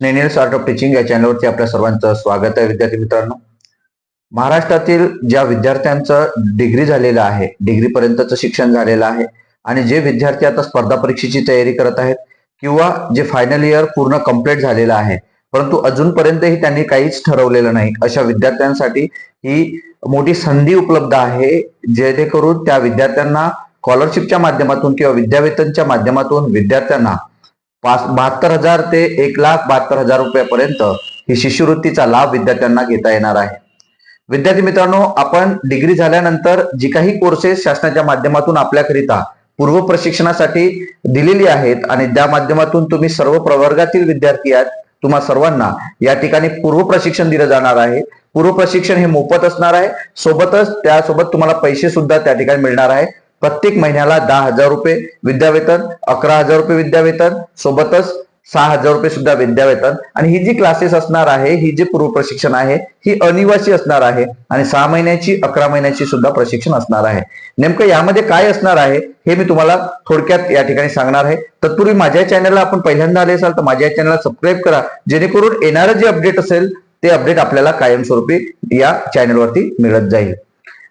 नेनियल्स art of teaching या चॅनलवरती आपल्या सर्वांचं स्वागत आहे विद्यार्थी मित्रांनो. महाराष्ट्रातील ज्या विद्यार्थ्यांचं डिग्री झालेलं आहे डिग्री पर्यंतचं शिक्षण झालेलं आहे आणि जे विद्यार्थी आता स्पर्धा परीक्षेची तयारी करत आहेत किंवा जे फायनल इयर पूर्ण कंप्लीट झालेलं आहे परंतु अजूनपर्यंतही त्यांनी काहीच ठरवलेलं नाही अशा विद्यार्थ्यांसाठी ही मोठी संधी उपलब्ध आहे जेणेकरून त्या विद्यार्थ्यांना स्कॉलरशिपच्या माध्यमातून किंवा विद्यावेतनच्या माध्यमातून विद्यार्थ्यांना पाच बहात्तर हजार ते एक लाख बहात्तर हजार रुपयापर्यंत ही शिष्यवृत्तीचा लाभ विद्यार्थ्यांना घेता येणार आहे. विद्यार्थी मित्रांनो आपण डिग्री झाल्यानंतर जी काही कोर्सेस शासनाच्या माध्यमातून आपल्याकरिता पूर्व प्रशिक्षणासाठी दिलेली आहेत आणि त्या माध्यमातून तुम्ही सर्व प्रवर्गातील विद्यार्थी आहेत तुम्हा सर्वांना या ठिकाणी पूर्व प्रशिक्षण दिलं जाणार आहे. पूर्व प्रशिक्षण हे मोफत असणार आहे. सोबतच त्यासोबत तुम्हाला पैसे सुद्धा त्या ठिकाणी मिळणार आहे. प्रत्येक महिन्याला दहा हजार रुपये विद्यावेतन अकरा हजार रुपये विद्यावेतन सोबतच सहा हजार रुपये सुद्धा विद्यावेतन. आणि ही जी क्लासेस असणार आहे ही जी पूर्व प्रशिक्षण आहे ही अनिवासी असणार आहे. आणि सहा महिन्याची अकरा महिन्याची सुद्धा प्रशिक्षण असणार आहे. नेमकं यामध्ये काय असणार आहे हे मी तुम्हाला थोडक्यात या ठिकाणी सांगणार आहे. तत्पूर्वी माझ्या चॅनलला आपण पहिल्यांदा आले असाल तर माझ्या चॅनलला सबस्क्राईब करा. जेणेकरून येणारं जे अपडेट असेल ते अपडेट आपल्याला कायमस्वरूपी या चॅनलवरती मिळत जाईल.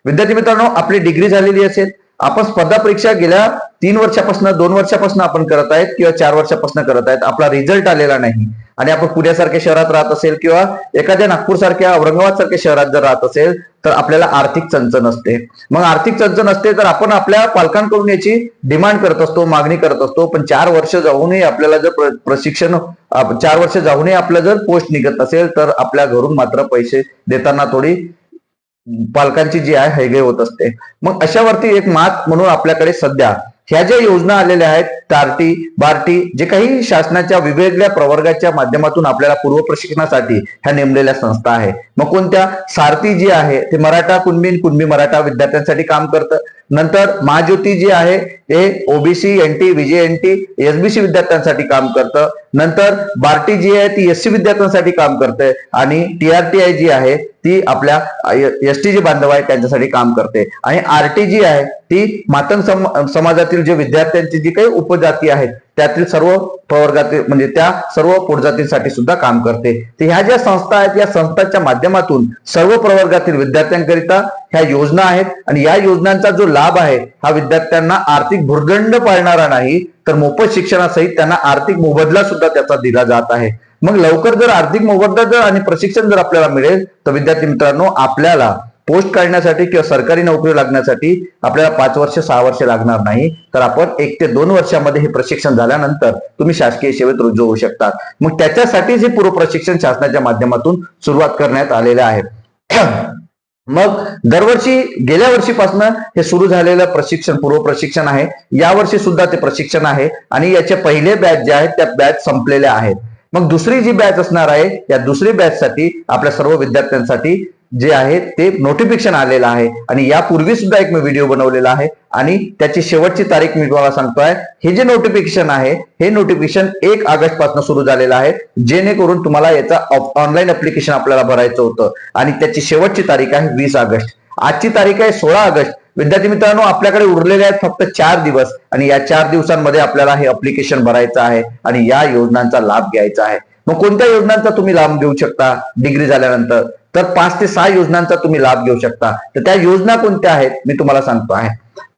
विद्यार्थी मित्रांनो आपली डिग्री झालेली असेल आपण स्पर्धा परीक्षा गेल्या तीन वर्षापासून दोन वर्षापासून आपण करत आहेत किंवा चार वर्षापासून करत आहेत. आपला रिझल्ट आलेला नाही. आणि आपण पुण्यासारख्या शहरात राहत असेल किंवा एखाद्या नागपूर सारख्या औरंगाबाद सारख्या शहरात जर राहत असेल तर आपल्याला आर्थिक चणचण असते. मग आर्थिक चणचण असते तर आपण आपल्या पालकांकडून याची डिमांड करत असतो मागणी करत असतो. पण चार वर्ष जाऊनही आपल्याला जर प्रशिक्षण चार वर्ष जाऊनही आपलं जर पोस्ट निघत असेल तर आपल्या घरून मात्र पैसे देताना थोडी पालकांची जी आहे हैगय होत असते. मग अशावरती एक मात म्हणून आपल्याकडे सध्या ह्या ज्या योजना आलेल्या आहेत तारटी बार्टी जे काही शासनाच्या वेगवेगळ्या प्रवर्गाच्या माध्यमातून आपल्याला पूर्व प्रशिक्षणासाठी ह्या नेमलेल्या संस्था आहे. मग कोणत्या? सारथी जी आहे ते मराठा कुणबी कुणबी मराठा विद्यार्थ्यांसाठी काम करतं. नंतर महाज्योती जी आहे ते ओबीसी एनटी विजय एनटी एसबीसी विद्यार्थ्यांसाठी काम करतं. नंतर बार्टी जी आहे ती एससी विद्यार्थ्यांसाठी काम करते. आणि टीआरटीआय जी आहे ती आपल्या एस टी जी बांधव आहे त्यांच्यासाठी काम करते. आणि आरटी जी आहे ती मातंग सम- समाजातील जे विद्यार्थ्यांची जी काही उपजाती आहेत त्यातील सर्व प्रवर्गातील म्हणजे त्या सर्व पोटजातींसाठी सुद्धा काम करते. तर ह्या ज्या संस्था आहेत या संस्थांच्या माध्यमातून सर्व प्रवर्गातील विद्यार्थ्यांकरिता ह्या योजना आहेत. आणि या योजनांचा जो लाभ आहे हा विद्यार्थ्यांना आर्थिक भुर्दंड पाळणारा नाही तर मोफत शिक्षणासहित त्यांना आर्थिक मोबदला सुद्धा त्याचा दिला जात आहे. मग लवकर जर आर्थिक मोबदला जर आणि प्रशिक्षण जर आपल्याला मिळेल तर विद्यार्थी मित्रांनो आपल्याला पोस्ट काढण्यासाठी किंवा सरकारी नोकरी लागण्यासाठी आपल्याला पाच वर्ष सहा वर्ष लागणार नाही. तर आपण एक ते दोन वर्षामध्ये हे प्रशिक्षण झाल्यानंतर तुम्ही शासकीय सेवेत रुजू होऊ शकता. मग त्याच्यासाठीच हे पूर्व प्रशिक्षण शासनाच्या माध्यमातून सुरुवात करण्यात आलेले आहे. मग दरवर्षी गेल्या वर्षीपासून हे सुरू झालेलं प्रशिक्षण पूर्व प्रशिक्षण आहे. यावर्षी सुद्धा ते प्रशिक्षण आहे. आणि याचे पहिले बॅच जे आहेत त्या बॅच संपलेल्या आहेत. मग दुसरी जी बॅच असणार आहे या दुसरी बॅच साठी आपल्या सर्व विद्यार्थ्यांसाठी जे आहे ते नोटिफिकेशन आलेलं आहे. आणि यापूर्वी सुद्धा एक मी व्हिडिओ बनवलेला आहे. आणि त्याची शेवटची तारीख मी तुम्हाला सांगतोय. हे जे नोटिफिकेशन आहे हे नोटिफिकेशन एक ऑगस्टपासून सुरू झालेलं आहे. जेणेकरून तुम्हाला याचा ऑनलाईन अप्लिकेशन आपल्याला भरायचं होतं. आणि त्याची शेवटची तारीख आहे वीस ऑगस्ट. आजची तारीख आहे सोळा ऑगस्ट. विद्यार्थी मित्रांनो आपल्याकडे उरलेले आहेत फक्त चार दिवस आणि या चार दिवसांमध्ये आपल्याला हे अप्लिकेशन भरायचं आहे आणि या योजनांचा लाभ घ्यायचा आहे. मग कोणत्या योजनांचा तुम्ही लाभ घेऊ शकता डिग्री झाल्यानंतर? तर पाच ते सहा योजनांचा तुम्ही लाभ घेऊ शकता. तर त्या योजना कोणत्या आहेत? मी तुम्हाला सांगतो आहे.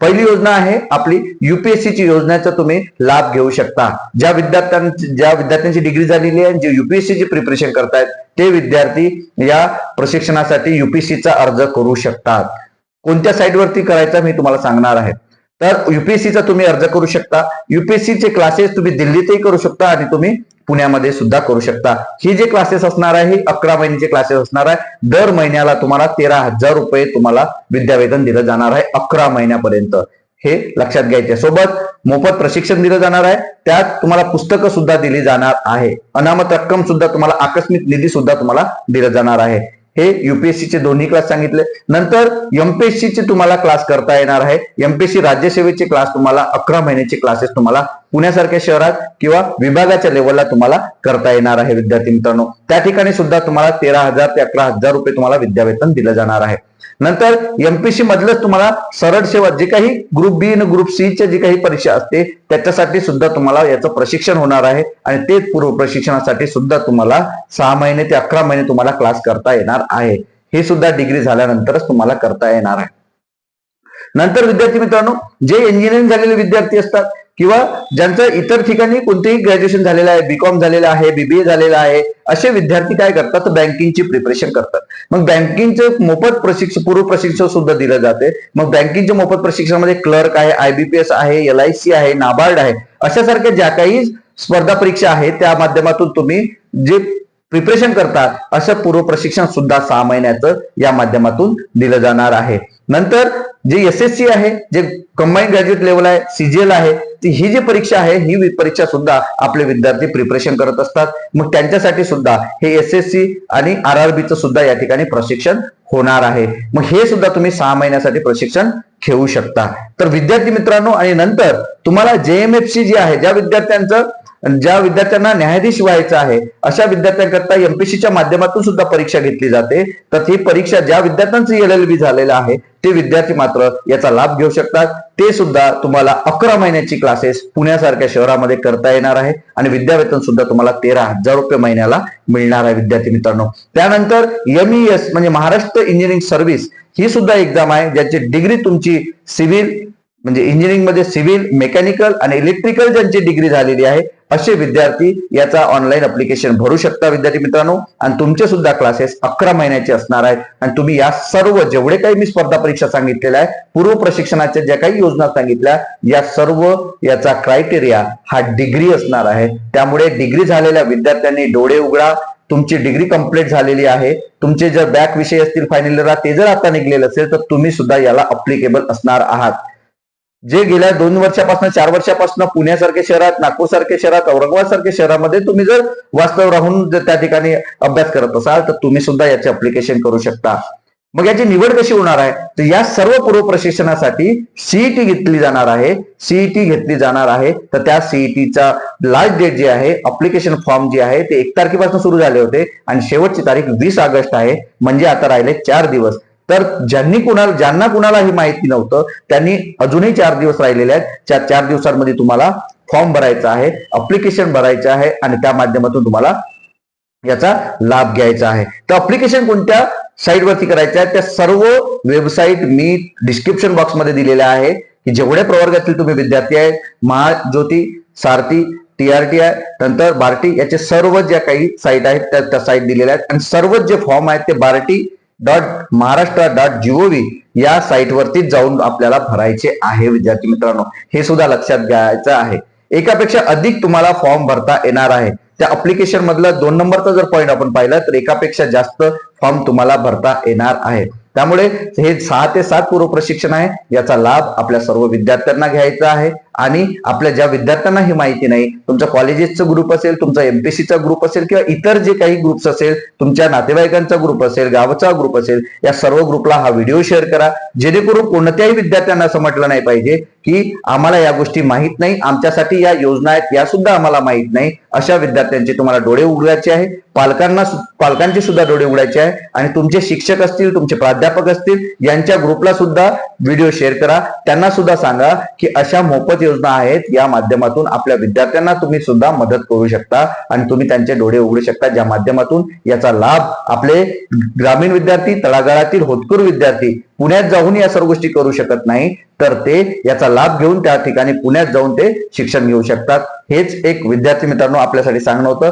पहिली योजना आहे आपली युपीएससीची योजनेचा तुम्ही लाभ घेऊ शकता. ज्या विद्यार्थ्यांची ज्या विद्यार्थ्यांची डिग्री झालेली आहे जे युपीएससीची प्रिपरेशन करतायत ते विद्यार्थी या प्रशिक्षणासाठी युपीएससीचा अर्ज करू शकतात. कोणत्या साईटवरती करायचं करायचा मी तुम्हाला सांगणार आहे. तर युपीएससीचा तुम्ही अर्ज करू शकता. युपीएससीचे क्लासेस तुम्ही दिल्लीतही करू शकता आणि तुम्ही पुण्यामध्ये सुद्धा करू शकता. ही जे क्लासेस असणार आहे ही अकरा महिन्याचे क्लासेस असणार आहे. दर महिन्याला तुम्हाला तेरा हजार रुपये तुम्हाला विद्यावेतन दिलं जाणार आहे अकरा महिन्यापर्यंत. हे लक्षात घ्यायचे. सोबत मोफत प्रशिक्षण दिलं जाणार आहे. त्यात तुम्हाला पुस्तकं सुद्धा दिली जाणार आहे. अनामत रक्कम सुद्धा तुम्हाला आकस्मिक निधी सुद्धा तुम्हाला दिलं जाणार आहे. हे युपीएससीचे दोन्ही क्लास सांगितले. नंतर एमपीएससी चे तुम्हाला क्लास करता येणार आहे. एमपीएससी राज्यसेवेचे क्लास तुम्हाला अकरा महिन्याचे क्लासेस तुम्हाला पुण्यासारख्या शहरात किंवा विभागाच्या लेवलला तुम्हाला करता येणार आहे विद्यार्थी मित्रांनो. त्या ठिकाणी सुद्धा तुम्हाला तेरा हजार ते अकरा हजार रुपये तुम्हाला विद्यावेतन दिलं जाणार आहे. नंतर एमपीसी मधलंच तुम्हाला सरळ सेवा जे काही ग्रुप बी आणि ग्रुप सी च्या जी काही परीक्षा असते त्याच्यासाठी सुद्धा तुम्हाला याचं प्रशिक्षण होणार आहे. आणि ते पूर्व प्रशिक्षणासाठी सुद्धा तुम्हाला सहा महिने ते अकरा महिने तुम्हाला क्लास करता येणार आहे. हे सुद्धा डिग्री झाल्यानंतरच तुम्हाला करता येणार आहे. नंतर विद्यार्थी मित्रांनो जे इंजिनिअरिंग झालेले विद्यार्थी असतात किंवा ज्यांचं इतर ठिकाणी कोणतेही ग्रॅज्युएशन झालेलं आहे बीकॉम झालेलं आहे बीबीए झालेलं आहे असे विद्यार्थी काय करतात? बँकिंगची प्रिपरेशन करतात. मग बँकिंगचं मोफत प्रशिक्षण पूर्व प्रशिक्षण सुद्धा दिलं जाते. मग बँकिंगच्या मोफत प्रशिक्षणामध्ये क्लर्क आहे आयबीपीएस आहे एल आय सी आहे नाबार्ड आहे अशा सारख्या ज्या काही स्पर्धा परीक्षा आहेत त्या माध्यमातून तुम्ही जे प्रिपरेशन करतात. असं पूर्व प्रशिक्षण सुद्धा सहा महिन्याचं या माध्यमातून दिलं जाणार आहे. नंतर जे एस एस सी आहे जे कंबाईन ग्रॅज्युएट लेवल आहे सीजीएल आहे ती ही जी परीक्षा आहे ही परीक्षा सुद्धा आपले विद्यार्थी प्रिपरेशन करत असतात. मग त्यांच्यासाठी सुद्धा हे एस एस सी आणि आर आर बीचं सुद्धा या ठिकाणी प्रशिक्षण होणार आहे. मग हे सुद्धा तुम्ही सहा महिन्यासाठी प्रशिक्षण घेऊ शकता. तर विद्यार्थी मित्रांनो आणि नंतर तुम्हाला जेएमएफसी जी आहे ज्या विद्यार्थ्यांचं ज्या विद्यार्थ्यांना न्यायाधीश व्हायचं आहे अशा विद्यार्थ्यांकरता एमपीसीच्या माध्यमातून सुद्धा परीक्षा घेतली जाते. तर ही परीक्षा ज्या विद्यार्थ्यांचं एल एल बी झालेलं आहे ते विद्यार्थी मात्र याचा लाभ घेऊ शकतात. ते सुद्धा तुम्हाला अकरा महिन्याची क्लासेस पुण्यासारख्या शहरामध्ये करता येणार आहे आणि विद्यावेतन सुद्धा तुम्हाला तेरा हजार रुपये महिन्याला मिळणार आहे विद्यार्थी मित्रांनो. त्यानंतर एम म्हणजे महाराष्ट्र इंजिनिअरिंग सर्व्हिस ही सुद्धा एक्झाम आहे ज्याची डिग्री तुमची सिव्हिल म्हणजे इंजिनिअरिंगमध्ये सिव्हिल मेकॅनिकल आणि इलेक्ट्रिकल ज्यांची डिग्री झालेली आहे असे विद्यार्थी याचा ऑनलाईन अप्लिकेशन भरू शकता विद्यार्थी मित्रांनो. आणि तुमचे सुद्धा क्लासेस अकरा महिन्याचे असणार आहेत. आणि तुम्ही या सर्व जेवढे काही मी स्पर्धा परीक्षा सांगितलेल्या आहे पूर्व प्रशिक्षणाच्या ज्या काही योजना सांगितल्या या सर्व याचा क्रायटेरिया हा डिग्री असणार आहे. त्यामुळे डिग्री झालेल्या विद्यार्थ्यांनी डोळे उघडा. तुमची डिग्री कंप्लीट झालेली आहे. तुमचे जर बॅक विषय असतील फायनल ते जर आता निघलेले असेल तर तुम्ही सुद्धा याला अप्लिकेबल असणार आहात. जे गेल्या दोन वर्षापासून चार वर्षापासून पुण्यासारख्या शहरात नागपूर सारख्या शहरात औरंगाबाद सारख्या शहरामध्ये तुम्ही जर वास्तव राहून जर त्या ठिकाणी अभ्यास करत असाल तर तुम्ही सुद्धा याचे अप्लिकेशन करू शकता. मग याची निवड कशी होणार आहे? तर या सर्व पूर्व प्रशिक्षणासाठी सीईटी घेतली जाणार आहे. सीईटी घेतली जाणार आहे. तर त्या सीईटीचा लास्ट डेट जे आहे अप्लिकेशन फॉर्म जे आहे ते एक तारखेपासून सुरू झाले होते. आणि शेवटची तारीख वीस ऑगस्ट आहे. म्हणजे आता राहिले चार दिवस. तर ज्यांनी कुणाला ज्यांना कुणाला हे माहिती नव्हतं त्यांनी अजूनही चार दिवस राहिलेले आहेत. त्या चार दिवसांमध्ये तुम्हाला फॉर्म भरायचा आहे अप्लिकेशन भरायचं आहे आणि त्या माध्यमातून तुम्हाला याचा लाभ घ्यायचा आहे. तर अप्लिकेशन कोणत्या साईटवरती करायचं आहे? त्या सर्व वेबसाईट मी डिस्क्रिप्शन बॉक्समध्ये दिलेल्या आहे की जेवढ्या प्रवर्गातील तुम्ही विद्यार्थी आहेत महाज्योती सारथी टीआरटी आहे नंतर बार्टी याचे सर्व ज्या काही साईट आहेत त्या त्या साईट दिलेल्या आहेत. आणि सर्व जे फॉर्म आहेत ते Barti dot Maharashtra dot G O V या साईटवरती जाऊन आपल्याला भरायचे आहे विद्यार्थी मित्रांनो. हे सुद्धा लक्षात घ्यायचं आहे. एकापेक्षा अधिक तुम्हाला फॉर्म भरता येणार आहे. त्या अप्लिकेशन मधला दोन नंबरचा जर पॉईंट आपण पाहिला तर एकापेक्षा जास्त फॉर्म तुम्हाला भरता येणार आहे. त्यामुळे हे सहा ते सात पूर्व प्रशिक्षण आहे. याचा लाभ आपल्या सर्व विद्यार्थ्यांना घ्यायचा आहे. आणि आपल्या ज्या विद्यार्थ्यांना ही माहिती नाही तुमच्या कॉलेजेसचा ग्रुप असेल तुमचा एमपीसीचा ग्रुप असेल किंवा इतर जे काही ग्रुप्स असेल तुमच्या नातेवाईकांचा ग्रुप असेल गावाचा ग्रुप असेल या सर्व ग्रुपला हा व्हिडिओ शेअर करा. जेणेकरून कोणत्याही विद्यार्थ्यांना असं म्हटलं नाही पाहिजे की आम्हाला या गोष्टी माहीत नाही आमच्यासाठी या योजना आहेत या सुद्धा आम्हाला माहीत नाही. अशा विद्यार्थ्यांचे तुम्हाला डोळे उघडायचे आहे पालकांना पालकांचे सुद्धा डोळे उघडायचे आहे आणि तुमचे शिक्षक असतील तुमचे प्राध्यापक असतील यांच्या ग्रुपला सुद्धा व्हिडिओ शेअर करा. त्यांना सुद्धा सांगा की अशा मोफत योजना आहेत या माध्यमातून आपल्या विद्यार्थ्यांना तुम्ही सुद्धा मदत करू शकता आणि तुम्ही त्यांचे डोळे उघडू शकता ज्या माध्यमातून याचा लाभ आपले ग्रामीण विद्यार्थी तळागाळातील होतकूर विद्यार्थी पुण्यात जाऊन या सर्व गोष्टी करू शकत नाही तर ते याचा लाभ घेऊन त्या ठिकाणी पुण्यात जाऊन ते शिक्षण घेऊ शकतात. हेच एक विद्यार्थी मित्रांनो आपल्यासाठी सांगणं होतं.